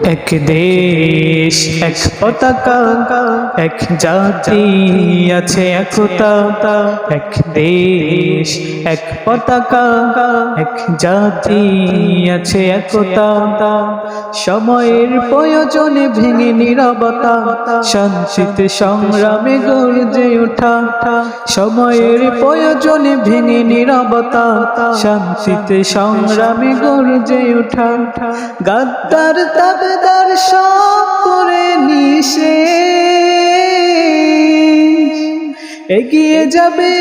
এক দেশ, এক পতাকা, এক জাতি আছে একতা এক দেশ, এক পতাকা, এক জাতি আছে একতা সময়ের প্রয়োজনে ভেঙে নিরবতা শান্তিতে সংগ্রামে গর্জে ওঠা। সময়ের প্রয়োজনে ভেঙে নিরবতা শান্তিতে সংগ্রামে গর্জে ওঠা। গাদ্দার তাবেদার সব করে নিশে এগিয়ে যাবে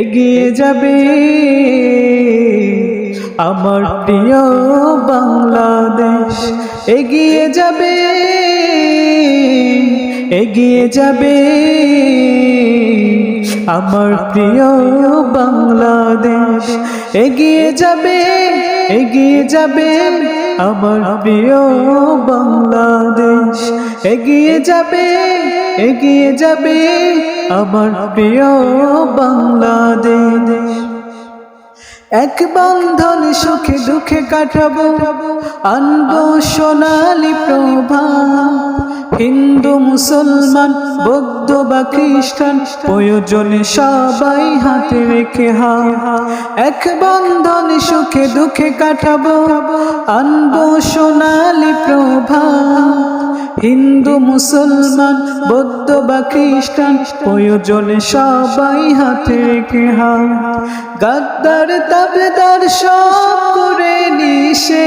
এগিয়ে যাবে। আমার প্রিয় বাংলাদেশ, এগিয়ে যাবে এগিয়ে যাবে। আমার প্রিয় বাংলাদেশ, এগিয়ে যাবে। এগিয়ে যাবে আমার প্রিয় বাংলাদেশ। এগিয়ে যাবে এগিয়ে যাবে আমার প্রিয় বাংলাদেশ। এক বন্ধন সুখে দুঃখে কাটাবো, আনব সোনালি প্রভা। হিন্দু, মুসলমান, বৌদ্ধ বা খ্রিস্টান, প্রয়োজনে সবাই হাতে রেখে হা এক বন্ধন সুখে দুঃখে কাটাবো, আনব সোনালি প্রভা হিন্দু, মুসলমান, বৌদ্ধ বা খ্রিস্টান, প্রয়োজনে সবাই হাতে রেখে হা গাদ্দার তাবেদার সব করে নিশে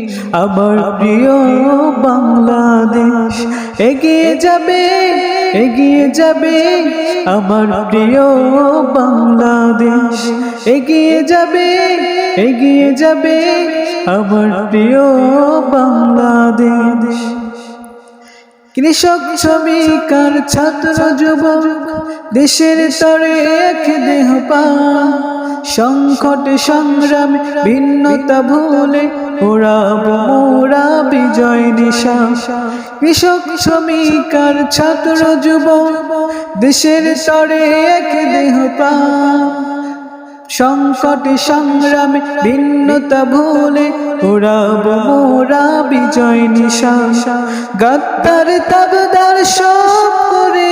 আমার প্রিয় বাংলাদেশ, এগিয়ে যাবে এগিয়ে যাবে। আমার প্রিয় বাংলাদেশ, এগিয়ে যাবে এগিয়ে যাবে। আমার প্রিয় বাংলাদেশ। কৃষক শ্রমিকার ছাত্র, যুবক, দেশের তরে এক দেহ পা। সংকট সংগ্রাম ভিন্নতা ভুলে ওরাব মোরা বিজয় নিশা। কৃষক শ্রমিকার ছাত্র যুব, দেশের তরে এক দেহ পা। সংকট সংগ্রামে ভিন্নতা ভুলে ওরাব মোরা বিজয় নিশা। গাদ্দার তাবদার সব করে